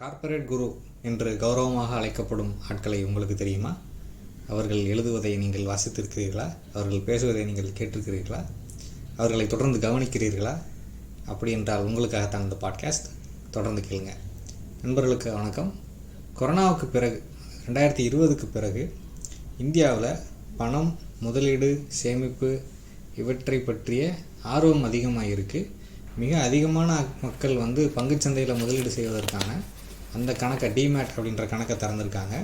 Corporate குரு என்று கௌரவமாக அழைக்கப்படும் ஆட்களை உங்களுக்கு தெரியுமா? அவர்கள் எழுதுவதை நீங்கள் வாசித்திருக்கிறீர்களா? அவர்கள் பேசுவதை நீங்கள் கேட்டிருக்கிறீர்களா? அவர்களை தொடர்ந்து கவனிக்கிறீர்களா? அப்படி என்றால் உங்களுக்காகத்தான் இந்த பாட்காஸ்ட் தொடர்ந்து கேளுங்க. நண்பர்களுக்கு வணக்கம். கொரோனாவுக்கு பிறகு ரெண்டாயிரத்தி இருபதுக்கு பிறகு இந்தியாவில் பணம் முதலீடு சேமிப்பு இவற்றை பற்றிய ஆர்வம் அதிகமாக இருக்குது மிக அதிகமான மக்கள் வந்து பங்குச்சந்தையில் முதலீடு செய்வதற்கான அந்த கணக்கை டிமேட் அப்படின்ற கணக்கை திறந்துருக்காங்க.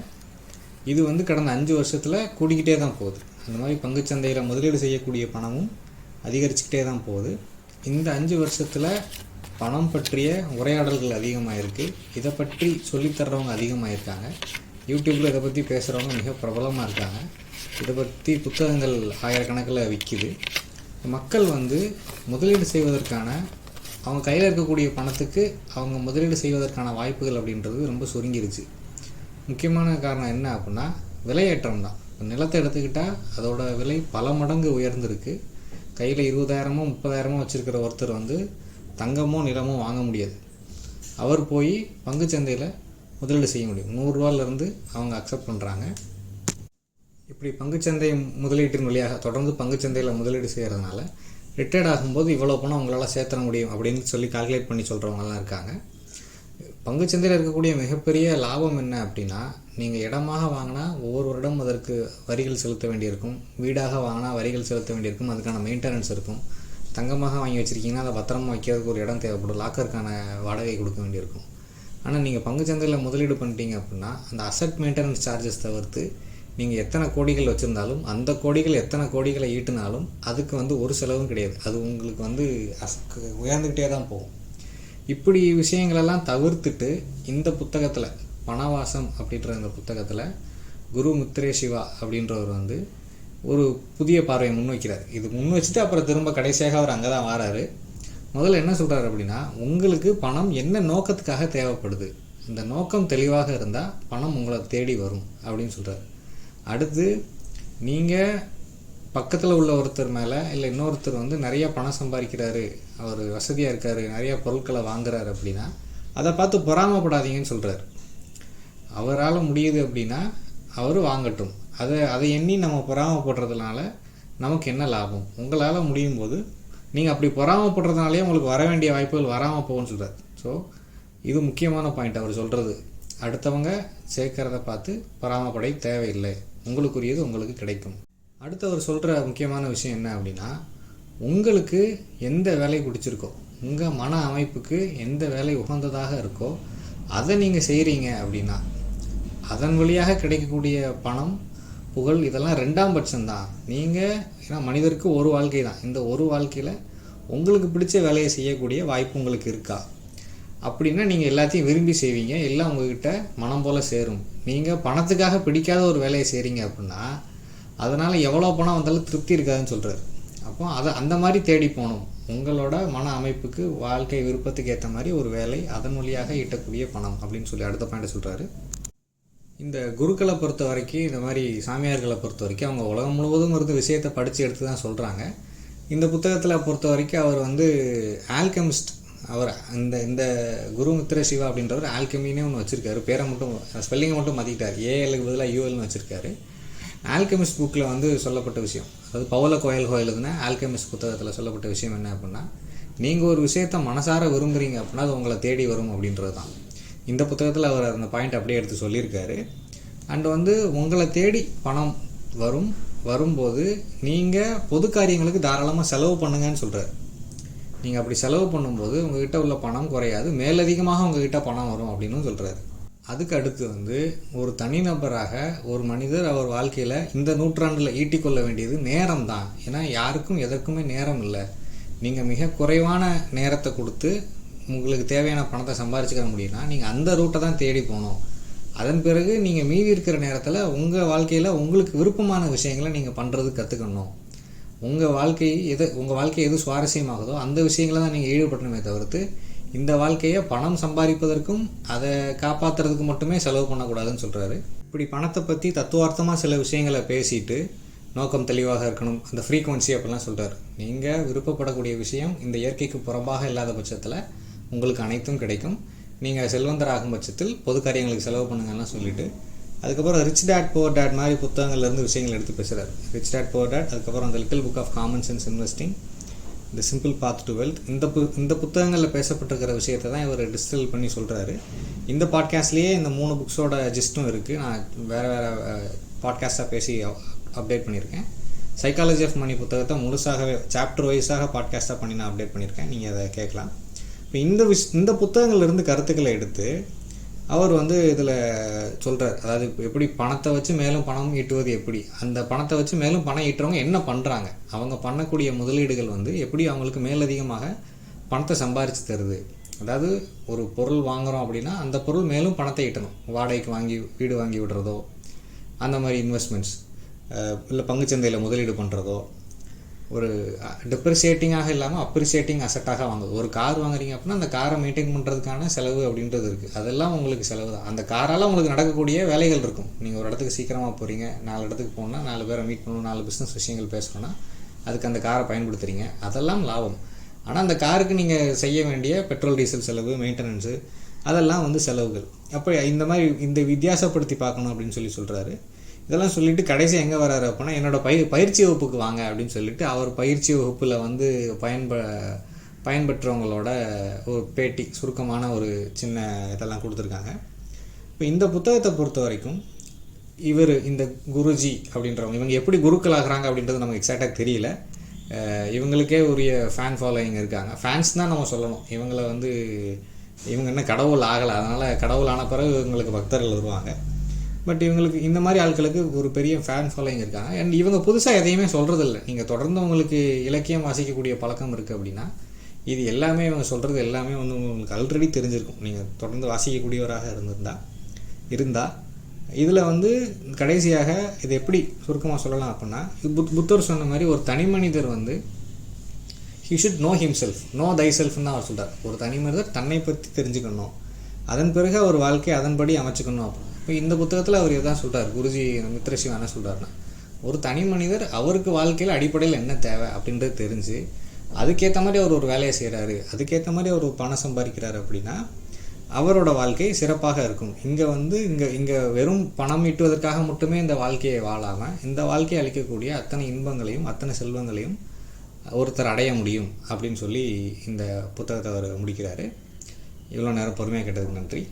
இது வந்து கடந்த அஞ்சு வருஷத்தில் கூடிக்கிட்டே தான் போகுது. அந்த மாதிரி பங்குச்சந்தையில் முதலீடு செய்யக்கூடிய பணமும் அதிகரிச்சுக்கிட்டே தான் போகுது. இந்த அஞ்சு வருஷத்தில் பணம் பற்றிய உரையாடல்கள் அதிகமாக இருக்குது இதை பற்றி சொல்லித்தர்றவங்க அதிகமாக இருக்காங்க யூடியூப்பில் இதை பற்றி பேசுகிறவங்க மிக பிரபலமாக இருக்காங்க. இதை பற்றி புத்தகங்கள் ஆயிரக்கணக்கில் விற்கிது மக்கள் வந்து முதலீடு செய்வதற்கான அவங்க கையில் இருக்கக்கூடிய பணத்துக்கு அவங்க முதலீடு செய்வதற்கான வாய்ப்புகள் அப்படின்றது ரொம்ப சுருங்கிருச்சு. முக்கியமான காரணம் என்ன அப்படின்னா விலையேற்றம் தான். இப்போ நிலத்தை எடுத்துக்கிட்டால் அதோட விலை பல மடங்கு உயர்ந்திருக்கு. கையில் இருபதாயிரமோ முப்பதாயிரமோ வச்சுருக்கிற ஒருத்தர் வந்து தங்கமோ நிலமோ வாங்க முடியாது. அவர் போய் பங்குச்சந்தையில் முதலீடு செய்ய முடியும். நூறுரூவாலேருந்து அவங்க அக்செப்ட் பண்ணுறாங்க இப்படி பங்குச்சந்தை முதலீட்டின் வழியாக தொடர்ந்து பங்குச்சந்தையில் முதலீடு செய்கிறதுனால ரிட்டையர்ட் ஆகும்போது இவ்வளோ பணம் உங்களால் சேர்த்துட முடியும் அப்படின்னு சொல்லி கால்குலேட் பண்ணி சொல்கிறவங்கலாம் இருக்காங்க. பங்குச்சந்தையில் இருக்கக்கூடிய மிகப்பெரிய லாபம் என்ன அப்படின்னா நீங்கள் இடமாக வாங்கினா ஒவ்வொரு வருடம் அதற்கு வரிகள் செலுத்த வேண்டியிருக்கும். வீடாக வாங்கினா வரிகள் செலுத்த வேண்டியிருக்கும். அதுக்கான மெயின்டெனன்ஸ் இருக்கும். தங்கமாக வாங்கி வச்சுருக்கீங்கன்னா அதை பத்திரமா வைக்கிறதுக்கு ஒரு இடம் தேவைப்படும். லாக்கருக்கான வாடகை கொடுக்க வேண்டியிருக்கும். ஆனால் நீங்கள் பங்குச்சந்தையில் முதலீடு பண்ணிட்டீங்க அப்படின்னா அந்த அசட் மெயின்டெனன்ஸ் சார்ஜஸ் தவிர்த்து நீங்கள் எத்தனை கோடிகள் வச்சுருந்தாலும் அந்த கோடிகள் எத்தனை கோடிகளை ஈட்டினாலும் அதுக்கு வந்து ஒரு செலவும் கிடையாது. அது உங்களுக்கு வந்து அஸ் உயர்ந்துக்கிட்டே தான் போகும். இப்படி விஷயங்களெல்லாம் தவிர்த்துட்டு இந்த புத்தகத்தில் பணவாசம் அப்படின்ற இந்த புத்தகத்தில் குரு முத்ரே சிவா அப்படின்றவர் வந்து ஒரு புதிய பார்வையை முன்வைக்கிறார். இது முன் வச்சுட்டு அப்புறம் திரும்ப கடைசியாக அவர் அங்கே தான் வராரு. முதல்ல என்ன சொல்கிறார் அப்படின்னா உங்களுக்கு பணம் என்ன நோக்கத்துக்காக தேவைப்படுது? இந்த நோக்கம் தெளிவாக இருந்தால் பணம் உங்களை தேடி வரும் அப்படின்னு சொல்கிறார் அடுத்து நீங்கள் பக்கத்தில் உள்ள ஒருத்தர் மேலே இல்லை இன்னொருத்தர் வந்து நிறையா பணம் சம்பாதிக்கிறாரு அவர் வசதியாக இருக்கார் நிறைய பொருட்களை வாங்குறாரு அப்படின்னா அதை பார்த்து பொறாமப்படாதீங்கன்னு சொல்கிறார் அவரால் முடியுது அப்படின்னா அவர் வாங்கட்டும். அதை அதை எண்ணி நம்ம பொறாமப்படுறதுனால நமக்கு என்ன லாபம்? உங்களால் முடியும் போது நீங்கள் அப்படி பொறாமப்படுறதுனாலே உங்களுக்கு வர வேண்டிய வாய்ப்புகள் வராமல் போகும்னு சொல்கிறார் ஸோ இது முக்கியமான பாயிண்ட் அவர் சொல்கிறது அடுத்தவங்க சேர்க்கிறத பார்த்து பொறாமப்படை தேவையில்லை. உங்களுக்குரியது உங்களுக்கு கிடைக்கும். அடுத்து அவர் சொல்கிற முக்கியமான விஷயம் என்ன அப்படின்னா உங்களுக்கு எந்த வேலை பிடிச்சிருக்கோ உங்கள் மன அமைப்புக்கு எந்த வேலை உகந்ததாக இருக்கோ அதை நீங்கள் செய்கிறீங்க அப்படின்னா அதன் வழியாக கிடைக்கக்கூடிய பணம் புகழ் இதெல்லாம் ரெண்டாம் பட்சம்தான். நீங்கள் ஏன்னா மனிதருக்கு ஒரு வாழ்க்கை தான். இந்த ஒரு வாழ்க்கையில் உங்களுக்கு பிடிச்ச வேலையை செய்யக்கூடிய வாய்ப்பு உங்களுக்கு இருக்கா? அப்படின்னா நீங்கள் எல்லாத்தையும் விரும்பி செய்வீங்க. எல்லாம் உங்ககிட்ட மனம் போல் சேரும். நீங்கள் பணத்துக்காக பிடிக்காத ஒரு வேலையை செய்கிறீங்க அப்படின்னா அதனால் எவ்வளோ பணம் வந்தாலும் திருப்தி இருக்காதுன்னு சொல்கிறார் அப்போ அதை அந்த மாதிரி தேடி போகணும். உங்களோட மன அமைப்புக்கு வாழ்க்கை விருப்பத்துக்கு ஏற்ற மாதிரி ஒரு வேலை அதன் வழியாக ஈட்டக்கூடிய பணம் அப்படின்னு சொல்லி அடுத்த பாயிண்ட் சொல்கிறாரு இந்த குருக்களை பொறுத்த வரைக்கும் இந்த மாதிரி சாமியார்களை பொறுத்த வரைக்கும் அவங்க உலகம் முழுவதும் இருந்து விஷயத்தை படித்து எடுத்து தான் சொல்கிறாங்க இந்த புத்தகத்தில் பொறுத்த வரைக்கும் அவர் வந்து ஆல்கெமிஸ்ட் அவர் அந்த இந்த குருமித்ர சிவா அப்படின்றவர் ஆல்கெமினே ஒன்று வச்சுருக்காரு. பேரை மட்டும் ஸ்பெல்லிங்கை மட்டும் மாற்றிக்கிட்டார் ஏஎலுக்கு பதிலாக யூஎல்னு வச்சுருக்காரு. ஆல்கெமிஸ்ட் புக்கில் வந்து சொல்லப்பட்ட விஷயம் அதாவது பவல கோயல் கோயிலுதுன்னா ஆல்கெமிஸ்ட் புத்தகத்தில் சொல்லப்பட்ட விஷயம் என்ன அப்படின்னா நீங்கள் ஒரு விஷயத்தை மனசார விரும்புகிறீங்க அப்படின்னா அது உங்களை தேடி வரும் அப்படின்றது தான் இந்த புத்தகத்தில் அவர் அந்த பாயிண்ட் அப்படியே எடுத்து சொல்லியிருக்காரு. அண்ட் வந்து உங்களை தேடி பணம் வரும் வரும்போது நீங்கள் பொது காரியங்களுக்கு தாராளமாக செலவு பண்ணுங்கன்னு சொல்கிறார் நீங்கள் அப்படி செலவு பண்ணும்போது உங்ககிட்ட உள்ள பணம் குறையாது. மேலதிகமாக உங்ககிட்ட பணம் வரும் அப்படின்னு சொல்கிறாரு அதுக்கு அடுத்து வந்து ஒரு தனிநபராக ஒரு மனிதர் அவர் வாழ்க்கையில் இந்த நூற்றாண்டில் ஈட்டிக்கொள்ள வேண்டியது நேரம் தான் ஏன்னா யாருக்கும் எதற்குமே நேரம் இல்லை. நீங்கள் மிக குறைவான நேரத்தை கொடுத்து உங்களுக்கு தேவையான பணத்தை சம்பாரிச்சுக்கிற முடியும்னா நீங்கள் அந்த ரூட்டை தான் தேடி போகணும். அதன் பிறகு நீங்கள் மீதி இருக்கிற நேரத்தில் உங்கள் வாழ்க்கையில் உங்களுக்கு விருப்பமான விஷயங்களை நீங்கள் பண்ணுறது கற்றுக்கணும் உங்கள் வாழ்க்கை எது உங்கள் வாழ்க்கை எது சுவாரஸ்யமாகுதோ அந்த விஷயங்களை தான் நீங்கள் ஈடுபடணுமே தவிர்த்து இந்த வாழ்க்கையை பணம் சம்பாதிப்பதற்கும் அதை காப்பாற்றுறதுக்கு மட்டுமே செலவு பண்ணக்கூடாதுன்னு சொல்கிறாரு இப்படி பணத்தை பற்றி தத்துவார்த்தமாக சில விஷயங்களை பேசிட்டு நோக்கம் தெளிவாக இருக்கணும் அந்த ஃப்ரீக்குவன்சி அப்படிலாம் சொல்கிறார் நீங்கள் விருப்பப்படக்கூடிய விஷயம் இந்த இயற்கைக்கு புறம்பாக இல்லாத பட்சத்தில் உங்களுக்கு அனைத்தும் கிடைக்கும். நீங்கள் செல்வந்தராகும் பட்சத்தில் பொது காரியங்களுக்கு செலவு பண்ணுங்கள்லாம் சொல்லிவிட்டு அதுக்கப்புறம் ரிச் டேட் போர் டேட் மாதிரி புத்தகங்கள்லேருந்து விஷயங்கள் எடுத்து பேசுகிறார் ரிச் டேட் போர் டேட் அதுக்கப்புறம் அந்த little book of common sense investing the simple path to wealth இந்த பு இந்த புத்தகங்களில் பேசப்பட்டிருக்கிற விஷயத்தை தான் இவர் டிஸ்டில் பண்ணி சொல்கிறாரு இந்த பாட்காஸ்ட்லேயே இந்த மூணு புக்ஸோட ஜிஸ்ட்டும் இருக்குது நான் வேறு வேறு பாட்காஸ்ட்டாக பேசி அப்டேட் பண்ணியிருக்கேன். சைக்காலஜி ஆஃப் மணி புத்தகத்தை முழுசாகவே சாப்டர் வைஸாக பாட்காஸ்ட்டாக பண்ணி நான் அப்டேட் பண்ணியிருக்கேன். நீங்கள் அதை கேட்கலாம். இப்போ இந்த விஷ் இந்த புத்தகங்கள்லேருந்து கருத்துக்களை எடுத்து அவர் வந்து இதில் சொல்கிறார் அதாவது எப்படி பணத்தை வச்சு மேலும் பணம் ஈட்டுவது எப்படி? அந்த பணத்தை வச்சு மேலும் பணம் ஈட்டுறவங்க என்ன பண்ணுறாங்க அவங்க பண்ணக்கூடிய முதலீடுகள் வந்து எப்படி அவங்களுக்கு மேலதிகமாக பணத்தை சம்பாரித்து தருது? அதாவது ஒரு பொருள் வாங்குகிறோம் அப்படின்னா அந்த பொருள் மேலும் பணத்தை ஈட்டணும். வாடகைக்கு வாங்கி வீடு வாங்கி விடுறதோ அந்த மாதிரி இன்வெஸ்ட்மெண்ட்ஸ் இல்லை பங்குச்சந்தையில் முதலீடு பண்ணுறதோ ஒரு டிப்ரிசியேட்டிங்காக இல்லாமல் அப்ரிசியேட்டிங் அசட்டாக வாங்குது ஒரு கார் வாங்குறீங்க அப்படின்னா அந்த காரை மெயின்டைன் பண்ணுறதுக்கான செலவு அப்படின்றது இருக்குது அதெல்லாம் உங்களுக்கு செலவு தான். அந்த காரால் உங்களுக்கு நடக்கக்கூடிய வேலைகள் இருக்கும். நீங்கள் ஒரு இடத்துக்கு சீக்கிரமாக போகிறீங்க நாலு இடத்துக்கு போகணுன்னா நாலு பேரை மீட் பண்ணணும் நாலு பிஸ்னஸ் விஷயங்கள் பேசணும்னா அதுக்கு அந்த காரை பயன்படுத்துகிறீங்க அதெல்லாம் லாபம். ஆனால் அந்த காருக்கு நீங்கள் செய்ய வேண்டிய பெட்ரோல் டீசல் செலவு மெயின்டெனன்ஸு அதெல்லாம் வந்து செலவுகள். அப்போ இந்த மாதிரி இந்த வித்தியாசப்படுத்தி பார்க்கணும் அப்படின்னு சொல்லி சொல்கிறாரு இதெல்லாம் சொல்லிட்டு கடைசி எங்கே வராரு அப்படின்னா என்னோட பயிர் பயிற்சி வகுப்புக்கு வாங்க அப்படின்னு சொல்லிட்டு அவர் பயிற்சி வகுப்பில் வந்து பயன்ப பயன்பெற்றவங்களோட ஒரு பேட்டி சுருக்கமான ஒரு சின்ன இதெல்லாம் கொடுத்துருக்காங்க. இப்போ இந்த புத்தகத்தை பொறுத்த வரைக்கும் இவர் இந்த குருஜி அப்படின்றவங்க இவங்க எப்படி குருக்கள் ஆகிறாங்க அப்படின்றது நமக்கு எக்ஸாக்டாக தெரியல. இவங்களுக்கே உரிய ஃபேன் ஃபாலோயிங் இருக்காங்க. ஃபேன்ஸ் தான் நம்ம சொல்லணும். இவங்களை வந்து இவங்க என்ன கடவுள் ஆகலை. அதனால் கடவுள் ஆன பிறகு இவங்களுக்கு பக்தர்கள் வருவாங்க. பட் இவங்களுக்கு இந்த மாதிரி ஆட்களுக்கு ஒரு பெரிய ஃபேன் ஃபாலோயிங் இருக்காங்க. அண்ட் இவங்க புதுசாக எதையுமே சொல்கிறதில்ல நீங்கள் தொடர்ந்து உங்களுக்கு இலக்கியம் வாசிக்கக்கூடிய பழக்கம் இருக்குது அப்படின்னா இது எல்லாமே இவங்க சொல்கிறது எல்லாமே வந்து உங்களுக்கு ஆல்ரெடி தெரிஞ்சிருக்கும். நீங்கள் தொடர்ந்து வாசிக்கக்கூடியவராக இருந்திருந்தால் இருந்தால் இதில் வந்து கடைசியாக இது எப்படி சுருக்கமாக சொல்லலாம் அப்படின்னா புத் புத்தர் சொன்ன மாதிரி ஒரு தனி மனிதர் வந்து he should know himself know thy செல்ஃப்னு தான் அவர் சொல்கிறார் ஒரு தனி மனிதர் தன்னை பற்றி தெரிஞ்சுக்கணும். அதன் பிறகு அவர் வாழ்க்கையை அதன்படி அமைச்சுக்கணும் அப்படின்னு இப்போ இந்த புத்தகத்தில் அவர் இதான் சொல்கிறார் குருஜி மித்ரசிவா என்ன சொல்கிறாருன்னா ஒரு தனி மனிதர் அவருக்கு வாழ்க்கையில் அடிப்படையில் என்ன தேவை அப்படின்றது தெரிஞ்சு அதுக்கேற்ற மாதிரி அவர் ஒரு வேலையை செய்கிறாரு அதுக்கேற்ற மாதிரி அவர் பணம் சம்பாதிக்கிறாரு அப்படின்னா அவரோட வாழ்க்கை சிறப்பாக இருக்கும். இங்கே வந்து இங்கே இங்கே வெறும் பணம் ஈட்டுவதற்காக மட்டுமே இந்த வாழ்க்கையை வாழாமல் இந்த வாழ்க்கையை அளிக்கக்கூடிய அத்தனை இன்பங்களையும் அத்தனை செல்வங்களையும் ஒருத்தர் அடைய முடியும் அப்படின்னு சொல்லி இந்த புத்தகத்தை அவர் முடிக்கிறாரு. இவ்வளோ நேரம் பொறுமையாக கேட்டதுக்கு நன்றி.